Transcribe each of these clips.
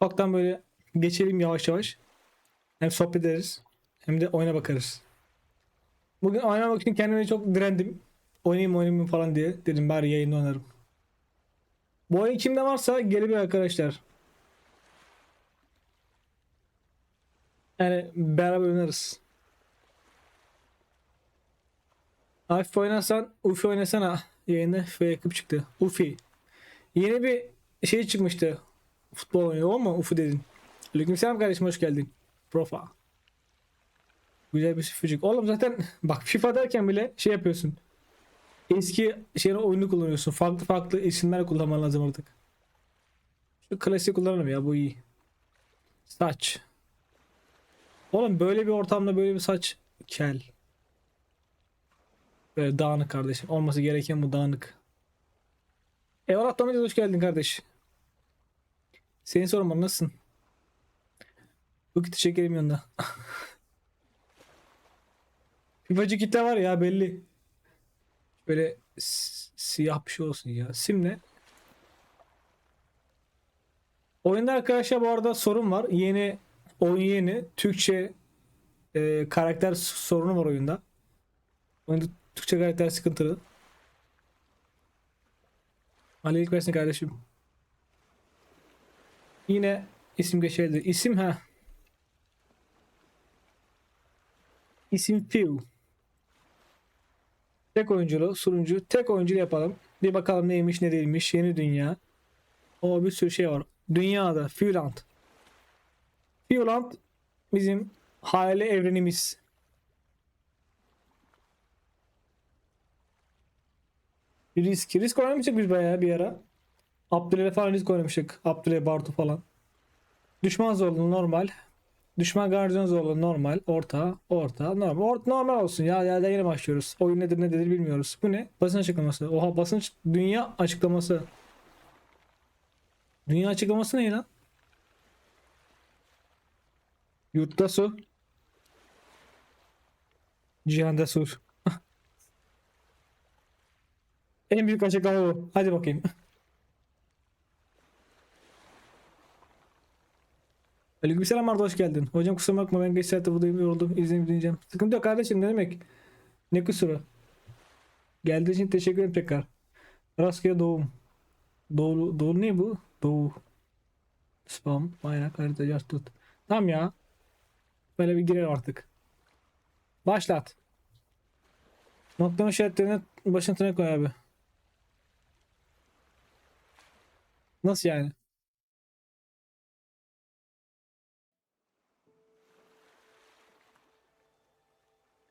Ufaktan böyle geçelim yavaş yavaş. Hem sohbet ederiz hem de oyuna bakarız. Bugün oynamak için kendime çok direndim. Oynayayım oynayayım falan diye. Dedim bari yayında oynarım. Bu oyun kimde varsa gelebilir arkadaşlar. Yani beraber oynarız. Hafif oynarsan Ufi oynasana. Yayında F yakıp çıktı. Ufi. Yeni bir şey çıkmıştı. Futbol oynuyor ama Ufi dedin. Aleykümselam kardeşim hoş geldin. Profa. Güzel bir fücük. Oğlum zaten bak FIFA derken bile şey yapıyorsun. Eski şeyin oyunu kullanıyorsun. Farklı farklı isimler kullanman lazım artık. Şu klasik kullanalım ya bu iyi. Saç. Oğlum böyle bir ortamda böyle bir saç kel. Böyle dağınık kardeşim. Olması gereken bu dağınık. Eyvallah Dominik hoş geldin kardeş. Senin sorun bana nasılsın? Bu kiti çekelim yanında. FIFA'cı kitle var ya belli. Böyle siyah bir şey olsun ya. Sim ne? Oyunda arkadaşlar bu arada sorun var. Yeni oyun yeni. Türkçe e, karakter sorunu var oyunda. Oyunda Türkçe karakter sıkıntılı. Aleyküm versin kardeşim. Yine isim geçerli. İsim ha. İsim Phil. Tek oyunculu, sunucu. Tek oyunculu yapalım. Bir bakalım neymiş ne değilmiş. Yeni dünya. O bir sürü şey var. Dünyada. Fueland. Fueland bizim hayali evrenimiz. Risk. Risk oynamıştık biz bayağı bir ara. Abdülhamid falan risk oynamıştık. Abdülhamid Bartu falan. Düşman zorluğu normal. Düşman garnizon zorluğu normal. Orta. Orta. Normal. Orta normal olsun ya. Ya da yeni başlıyoruz. Oyun nedir ne nedir bilmiyoruz. Bu ne? Basın açıklaması. Oha basın dünya açıklaması. Dünya açıklaması ne lan? Yurtta su. Cihanda su. en büyük açıklama bu. Hadi bakayım. Aleykümselam Arda hoş geldin. Hocam kusura bakma ben geç saatte buradayım yoruldum. İzleyeyim dinleyeceğim. Sıkıntı yok kardeşim ne demek? Ne kusuru? Geldiğin için teşekkür ederim tekrar. Rastgele doğum. Doğu, doğu ne bu? Doğu. Spam. Bayrak harita just tut. Tamam ya. Böyle bir girelim artık. Başlat. Noktalama işaretlerine başına koy abi. Nasıl yani?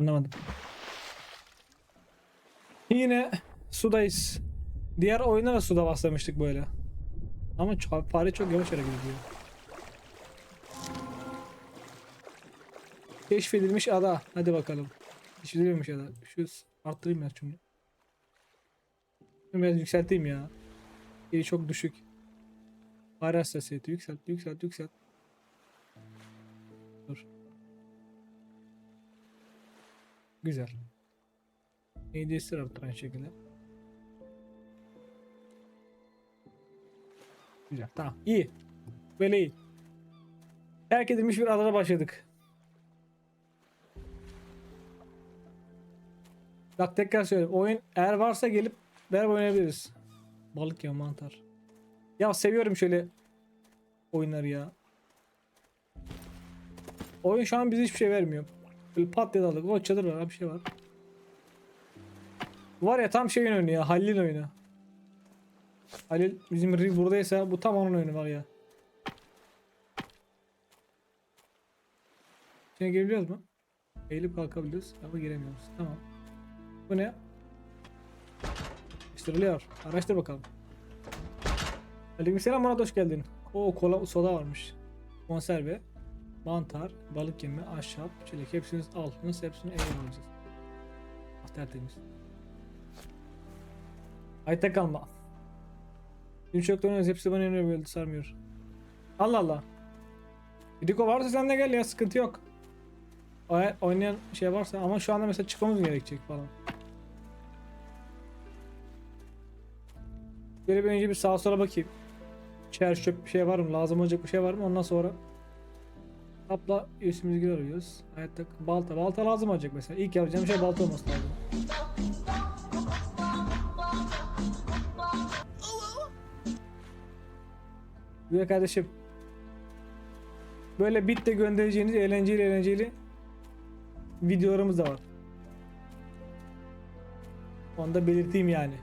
Anlamadım. Yine sudayız. Diğer oyuna da suda başlamıştık böyle. Ama çok, fare çok yavaş hareket ediyor. Keşfedilmiş ada. Hadi bakalım. Keşfedilmemiş ada. Şu arttırayım ya. Şunu biraz yükselteyim ya. Yeri çok düşük. Fare hassasiyeti yükselt, yükselt, yükselt. Güzel. ADS'ler arttır aynı şekilde. Güzel. Tamam. İyi. Böyle iyi. Terk edilmiş bir adada başladık. Bak tekrar söyleyeyim. Oyun eğer varsa gelip beraber oynayabiliriz. Balık ya mantar. Ya seviyorum şöyle oyunları ya. Oyun şu an bize hiçbir şey vermiyor. Böyle pat diye daldık. O çadır var bir şey var. Var ya tam şeyin oyunu ya. Halil'in oyunu. Halil bizim Riv buradaysa bu tam onun oyunu var ya. İçine girebiliyoruz mu? Eğilip kalkabiliyoruz ama giremiyoruz. Tamam. Bu ne? Araştırılıyor. Araştır bakalım. Aleykümselam Murat hoş geldin. O kola soda varmış. Konserve. Mantar, balık yemi, ahşap, çelik hepsini al. Nasıl hepsini ele alacağız. Ah tertemiz. Ayta kalma. Dün çok oynuyoruz hepsi bana yanıyor böyle sarmıyor. Allah Allah. Diko varsa sen de gel ya sıkıntı yok. Eğer oynayan şey varsa ama şu anda mesela çıkmamız gerekecek falan. Böyle bir önce bir sağa sola bakayım. Çer çöp bir şey var mı? Lazım olacak bir şey var mı? Ondan sonra Kapla üstümüzü arıyoruz. Hayatta balta. Balta lazım olacak mesela. İlk yapacağım şey balta olması lazım. Güzel kardeşim. Böyle bitle göndereceğiniz eğlenceli eğlenceli videolarımız da var. Onu da belirteyim yani.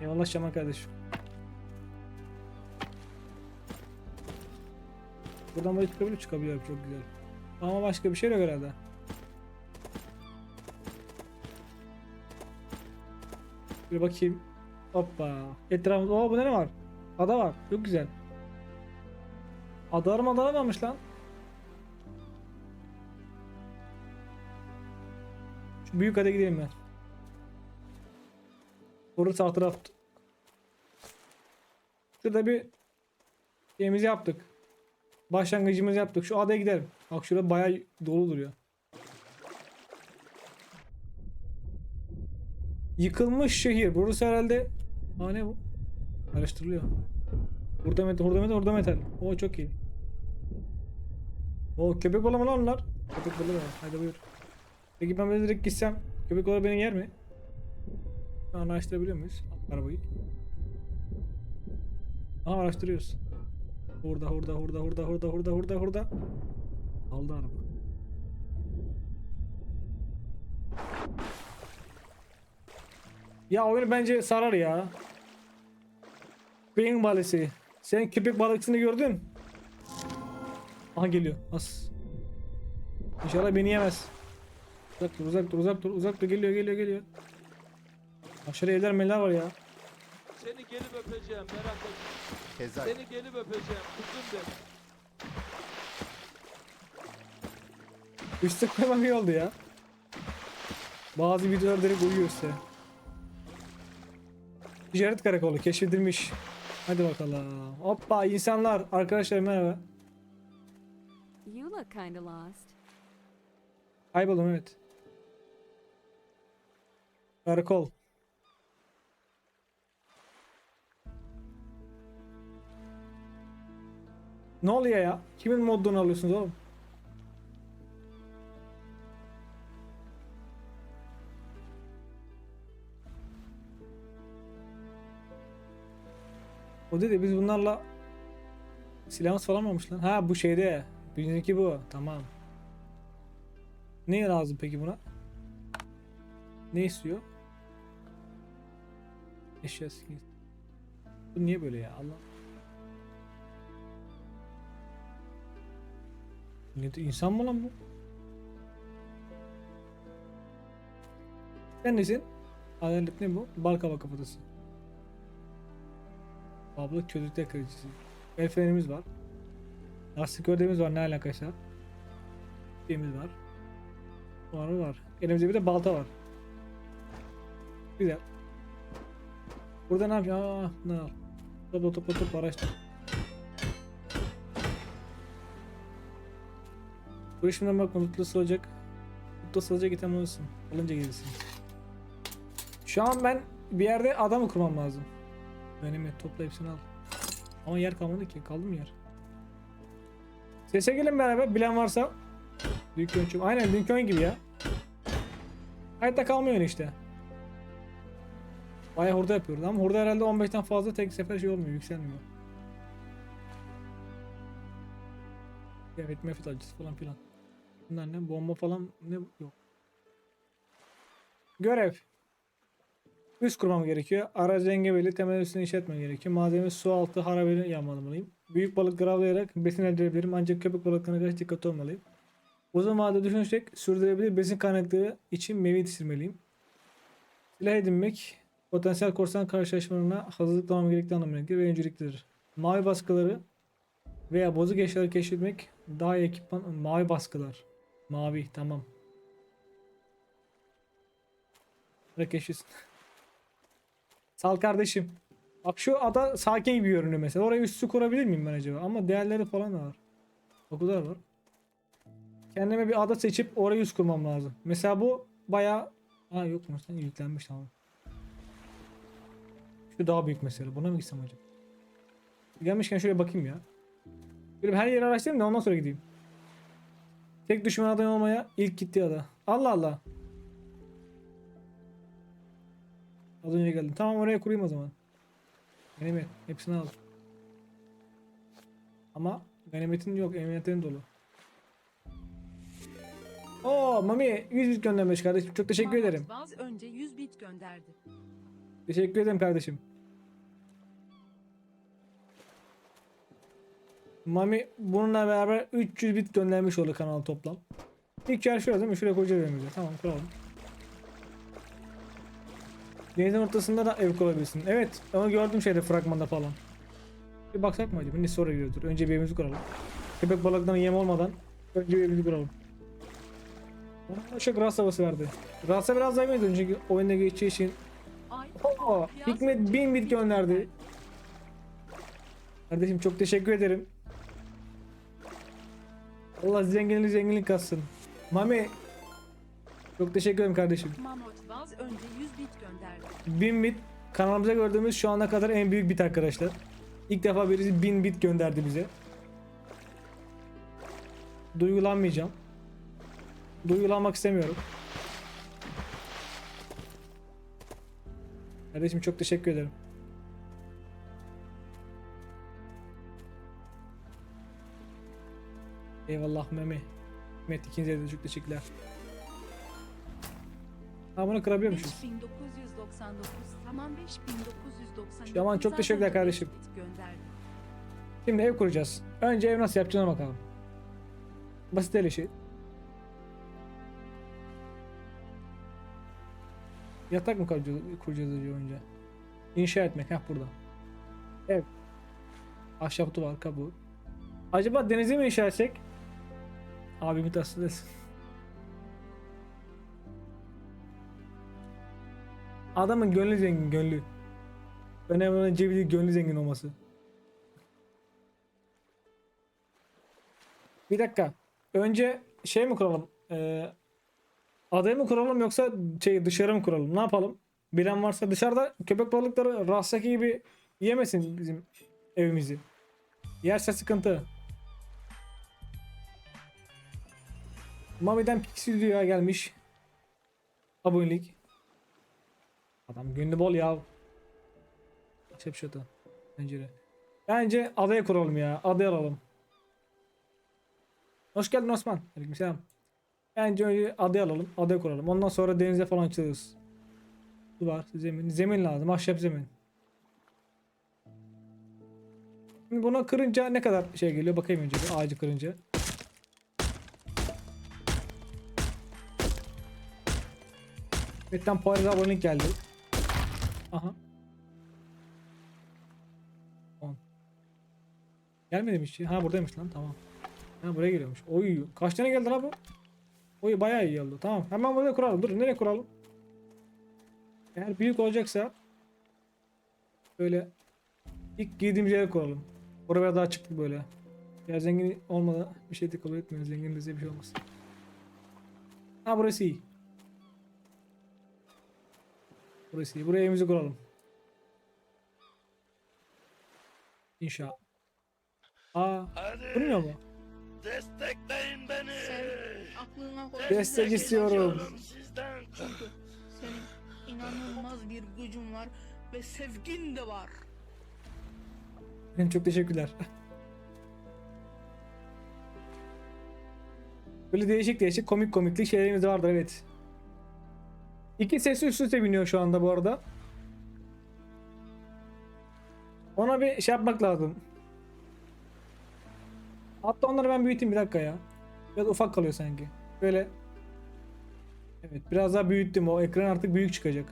Eyvallah Şaman kardeşim. Buradan böyle çıkabilir çıkabiliyor çok güzel. Ama başka bir şey yok herhalde. Bir bakayım. Hoppa. Etrafımızda. Oo bu ne var? Ada var. Çok güzel. Adalar mı adalar varmış lan? Şu büyük adaya gidelim ben. Burası sağ taraf. Şurada bir şeyimizi yaptık. Başlangıcımızı yaptık. Şu adaya gidelim. Bak şurada bayağı dolu duruyor. Yıkılmış şehir. Burası herhalde... Aa ne bu? Araştırılıyor. Burada metal, burada metal, burada metal. Oo çok iyi. Oo köpek balığı mı lan onlar? Köpek balığı var. Hadi buyur. Peki ben böyle direkt gitsem köpek balığı beni yer mi? Araştırabiliyor muyuz arabayı? Aha araştırıyoruz. Hurda hurda hurda hurda hurda hurda hurda hurda. Aldı araba. Ya oyunu bence sarar ya. Beyin balesi. Sen köpek balıksını gördün. Aha geliyor. As. İnşallah beni yemez. Uzak dur uzak dur uzak dur uzak dur geliyor geliyor geliyor. Aşırı evler meller var ya. Seni gelip öpeceğim merak etme. Tezak. Seni gelip öpeceğim kuzum benim. Üste koymam iyi oldu ya. Bazı videolar direkt uyuyor üste. Ticaret karakolu keşfedilmiş. Hadi bakalım. Hoppa insanlar. Arkadaşlar merhaba. You look kinda lost. Kayboldum evet. Karakol. Ne oluyor ya? Kimin modunu alıyorsunuz oğlum? O dedi biz bunlarla silahımız falan olmuş lan. Ha bu şeyde. Bizimki bu. Tamam. Ne lazım peki buna? Ne istiyor? Eşya. Bu niye böyle ya Allah? Ne de insan mı lan bu? Sen nesin? Adalet ne bu? Balkaba kafatası. Abla çocuklar kırıcısı. El fenerimiz var. Lastik ördeğimiz var ne alakaysa. Şeyimiz var. Var var. Elimizde bir de balta var. Güzel. Burada ne yapacağım? Aa, ne al? Topla topla topla araçta. Bu işimden bak mutlu olacak. Mutlu olacak item olursun. Olunca gelirsin. Şu an ben bir yerde adamı kurmam lazım. Benim topla hepsini al. Ama yer kalmadı ki. Kaldı mı yer? Sese gelin beraber. Bilen varsa. Büyük ölçüm. Aynen dünkü oyun gibi ya. Hayatta kalmıyor işte. Bayağı hurda yapıyoruz ama hurda herhalde 15'ten fazla tek sefer şey olmuyor, yükselmiyor. Evet, mefit acısı falan filan. Bunlar ne? Bomba falan ne? Yok. Görev. Üst kurmam gerekiyor. Araç engebeli temel üstünü inşa gerekiyor. Malzeme su altı harabeli yapmalıyım. Büyük balık gravlayarak besin elde edebilirim ancak köpek balıklarına karşı dikkatli olmalıyım. Uzun vadede düşünürsek sürdürülebilir besin kaynakları için meyve yetiştirmeliyim. Silah edinmek potansiyel korsan karşılaşmalarına hazırlıklı olmam gerektiği anlamına gelir ve önceliklidir. Mavi baskıları veya bozuk eşyaları keşfetmek daha iyi ekipman mavi baskılar. Mavi tamam. Bırak. Sal kardeşim. Bak şu ada sakin gibi görünüyor mesela. Oraya üstü kurabilir miyim ben acaba? Ama değerleri falan da var. Okullar var. Kendime bir ada seçip oraya üst kurmam lazım. Mesela bu bayağı... Ha yok mu? Sen yüklenmiş tamam. Şu daha büyük mesela. Buna mı gitsem acaba? Gelmişken şöyle bakayım ya. Böyle her yeri araştırayım da ondan sonra gideyim. Tek düşman aday olmaya ilk gitti ada. Allah Allah. Az önce geldim. Tamam oraya kurayım o zaman. Ganimet. Hepsini al. Ama ganimetin yok. Emniyetlerin dolu. Oo Mami 100 bit göndermiş kardeşim. Çok teşekkür ederim. Baz önce 100 bit gönderdi. Teşekkür ederim kardeşim. Mami bununla beraber 300 bit göndermiş oldu kanal toplam. İlk yer şurada değil mi? Şuraya koyacağız evimize. Tamam kuralım. Denizin ortasında da ev kurabilirsin. Evet ama gördüm şeyde fragmanda falan. Bir baksak mı acaba? Ne sonra giriyordur. Önce bir evimizi kuralım. Köpek balıklarına yem olmadan önce bir evimizi kuralım. Bana Işık rast havası verdi. Rast'a biraz daha iyiydi önceki oyunda geçeceği için Oo, Hikmet bin bit gönderdi. Kardeşim çok teşekkür ederim. Allah zenginlik zenginlik katsın. Mami çok teşekkür ederim kardeşim. Mahmut Baz önce 100 bit gönderdi. 1000 bit kanalımıza gördüğümüz şu ana kadar en büyük bit arkadaşlar. İlk defa birisi 1000 bit gönderdi bize. Duygulanmayacağım. Duygulanmak istemiyorum. Kardeşim çok teşekkür ederim. Eyvallah Memi. Mehmet ikinize de çok teşekkürler. Ha bunu kırabiliyormuşuz. 5999 tamam 5999. Yaman, çok teşekkürler kardeşim. Şimdi ev kuracağız. Önce ev nasıl yapacağına bakalım. Basit el işi. Yatak mı kuracağız, kuracağız önce? İnşa etmek. Heh burada. Ev. Ahşap var kabuğu. Acaba denize mi inşa etsek? Abi bir taslı desin. Adamın gönlü zengin gönlü. Önemli olan cebi değil, gönlü zengin olması. Bir dakika. Önce şey mi kuralım? Ee, adayı mı kuralım yoksa şey dışarı mı kuralım? Ne yapalım? Bilen varsa dışarıda köpek balıkları rastaki gibi yemesin bizim evimizi. Yerse sıkıntı. Mami'den Pixie Stüdyo'ya gelmiş. Abonelik. Adam gönlü bol ya. Çep şata. Pencere. Bence adaya kuralım ya. Adaya alalım. Hoş geldin Osman. Aleykümselam. Bence önce adaya alalım. Adaya kuralım. Ondan sonra denize falan açılırız. Su var. Zemin. Zemin lazım. Ahşap zemin. Şimdi bunu kırınca ne kadar şey geliyor? Bakayım önce bir ağacı kırınca. Metten Poirot'a abonelik geldi. Aha. On. Gelmedi mi hiç? Ha buradaymış lan tamam. Ha buraya geliyormuş. Oy kaç tane geldi lan bu? Oy bayağı iyi oldu. Tamam hemen buraya kuralım. Dur nereye kuralım? Eğer büyük olacaksa böyle ilk girdiğimiz yere kuralım. Oraya daha çıktık böyle. Ya zengin olmadan bir şey de kabul etmiyor. Zengin bize bir şey olmasın. Ha burası iyi. Burası iyi. Buraya evimizi kuralım. İnşa. Aa, kurmuyor mu? Destekleyin beni. Aklına koy. Destek istiyorum. Sizden. Senin inanılmaz bir gücün var ve sevgin de var. Çok teşekkürler. Böyle değişik değişik komik komiklik şeylerimiz vardır evet. İki sesi üst üste biniyor şu anda bu arada. Ona bir şey yapmak lazım. Hatta onları ben büyüteyim bir dakika ya. Biraz ufak kalıyor sanki. Böyle. Evet biraz daha büyüttüm o ekran artık büyük çıkacak.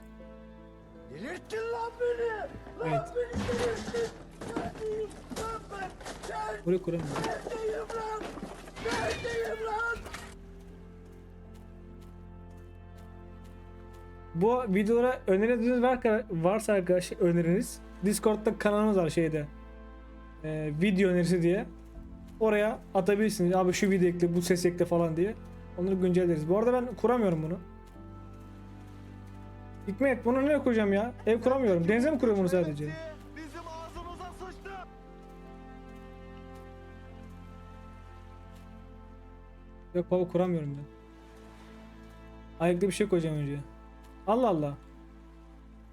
Delirttin lan beni. Evet. Lan beni delirttin. Neredeyim lan ben? Neredeyim lan? Neredeyim lan? Bu videolara öneriniz var, varsa arkadaş öneriniz Discord'da kanalımız var şeyde Ee, video önerisi diye oraya atabilirsiniz abi şu video ekle bu ses ekle falan diye onları güncelleriz bu arada ben kuramıyorum bunu Hikmet bunu nereye koyacağım ya? Ev kuramıyorum. Denize mi kuruyorum bunu sadece? Bizim ağzımıza. Yok baba kuramıyorum ben. Ayakta bir şey koyacağım önce. Allah Allah.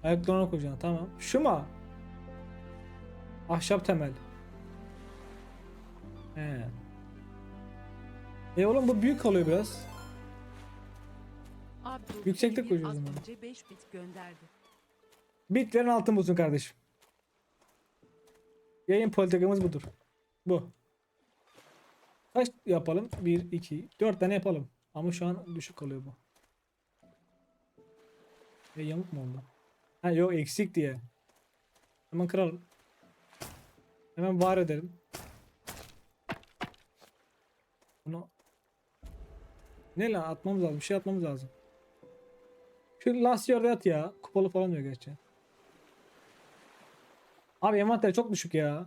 Ayaklarına koyacağım tamam. Şu mu? Ahşap temel. He. E oğlum bu büyük kalıyor biraz. Abdul Yüksekte koyacağız önce 5 bit gönderdi. Bitlerin altın bulsun kardeşim. Yayın politikamız budur. Bu. Kaç yapalım? 1, 2, 4 tane yapalım. Ama şu an düşük kalıyor bu. E yamuk mu oldu? Ha yok eksik diye. Hemen kıralım. Hemen var edelim. Bunu ne lan atmamız lazım. Bir şey atmamız lazım. Şu last yerde at ya. Kupalı falan diyor gerçi. Abi envanter çok düşük ya.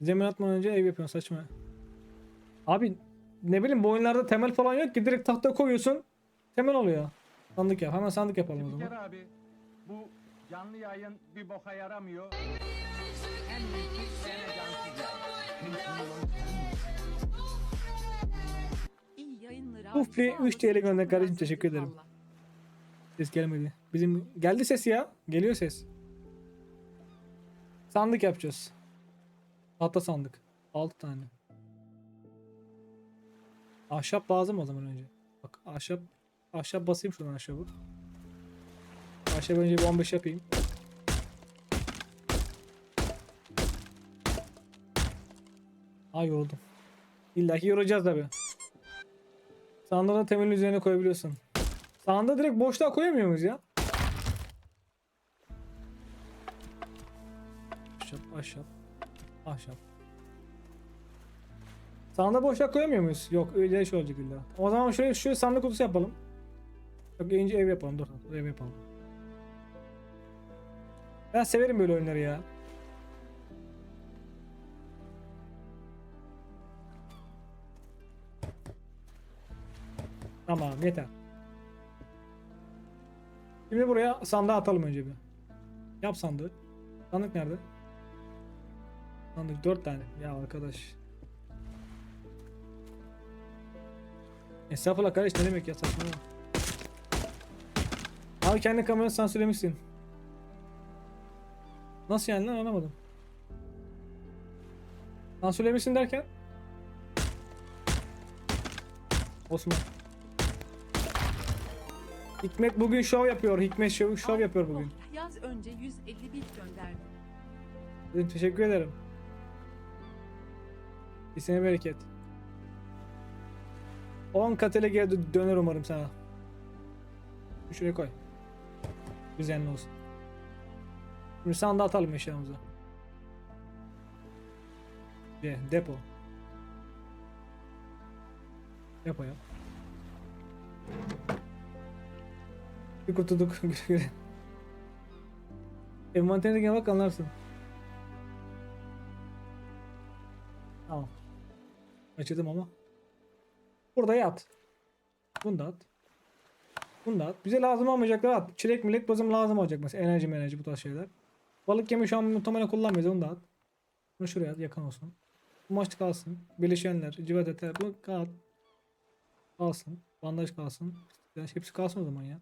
Zemin atmadan önce ev yapıyorsun saçma. Abi ne bileyim bu oyunlarda temel falan yok ki direkt tahta koyuyorsun. Temel oluyor. Sandık yap. Hemen sandık yapalım o zaman. Spiker abi bu canlı yayın bir boka yaramıyor. Sene cansız yayın. Ufli, Sağ üç olasın. TL gönder kardeşim, teşekkür ederim. Ses gelmedi. Bizim geldi ses ya. Geliyor ses. Sandık yapacağız. Tahta sandık. 6 tane. Ahşap lazım o zaman önce. Bak ahşap ahşap basayım şuradan ahşabı. Ahşap önce bir 15 yapayım. Ay yoruldum. İlla ki yoracağız tabi. Sandığı da temelin üzerine koyabiliyorsun. Sandığı direkt boşluğa koyamıyor muyuz ya? Ahşap, ahşap, ahşap. Sandığı boşluğa koyamıyor muyuz? Yok öyle şey olacak illa. O zaman şöyle şu sandık kutusu yapalım. Yok önce ev yapalım dur, Ev yapalım. Ben severim böyle oyunları ya. Tamam yeter. Şimdi buraya sandığı atalım önce bir. Yap sandığı. Sandık nerede? Sandık 4 tane. Ya arkadaş. Estağfurullah kardeş ne demek ya saçmalama. Abi kendi kameranı sansürlemişsin. Nasıl yani lan anlamadım. Sansürlemişsin derken? Osman. Hikmet bugün şov yapıyor. Hikmet şov, şov yapıyor bugün. Yaz önce 150 bit gönderdi. Dedim, teşekkür ederim. İsine bereket. 10 katele geri dö- döner umarım sana. Şuraya koy. Düzenli olsun. Şimdi sandığa atalım eşyamızı. De, depo. Depo yap. Bir kurtulduk. Güle güle. Envanterine bak anlarsın. Tamam. Açıldım ama. Burada yat. Bunu da at. Bunu da at. Bize lazım olmayacaklar at. Çilek milek bizim lazım olacak mesela. Enerji enerji bu tarz şeyler. Balık yemi şu an muhtemelen kullanmayız onu da at. Bunu şuraya at yakın olsun. Bu maç kalsın. Bileşenler, civat eter. Bu kal. Kalsın. Bandaj kalsın. Yani hepsi kalsın o zaman ya.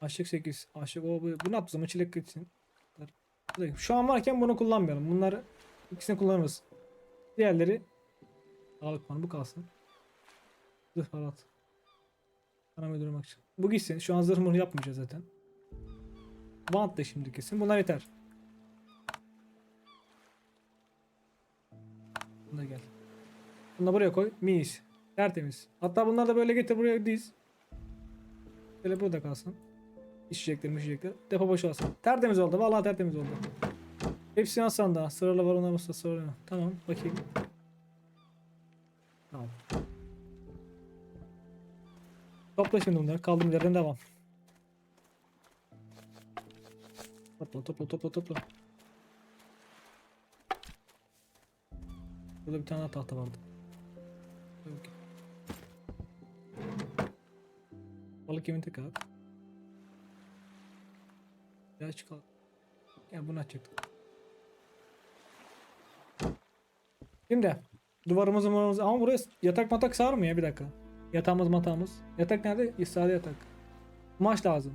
Aşık 8. Aşık o bu. Bunu at o zaman çilek gitsin. Şu an varken bunu kullanmayalım. Bunları ikisini kullanırız. Diğerleri sağlık puanı bu kalsın. Zırh halat. Bana öldürmek için. Bu gitsin. Şu an zırh mırh yapmayacağız zaten. Bant da şimdi kesin. Bunlar yeter. Buna gel. Bunu buraya koy. Mis. Tertemiz. Hatta bunları da böyle getir buraya diz. Böyle burada kalsın. İçecekler, mişecekler. Depo boşalsın. Tertemiz oldu. Vallahi tertemiz oldu. Hepsini al sandığa. Sıralı var mısın? Sıralı. Tamam. Bakayım. Tamam. Topla şimdi bunları. Kaldığım yerden devam. Topla topla topla topla. Burada bir tane tahta vardı. Balık yemini tekrar. Ya çıkalım. Ya bunu açacaktık. Şimdi duvarımızı ama buraya yatak matak sar mı ya bir dakika. Yatağımız matağımız. Yatak nerede? Sade yatak. Kumaş lazım.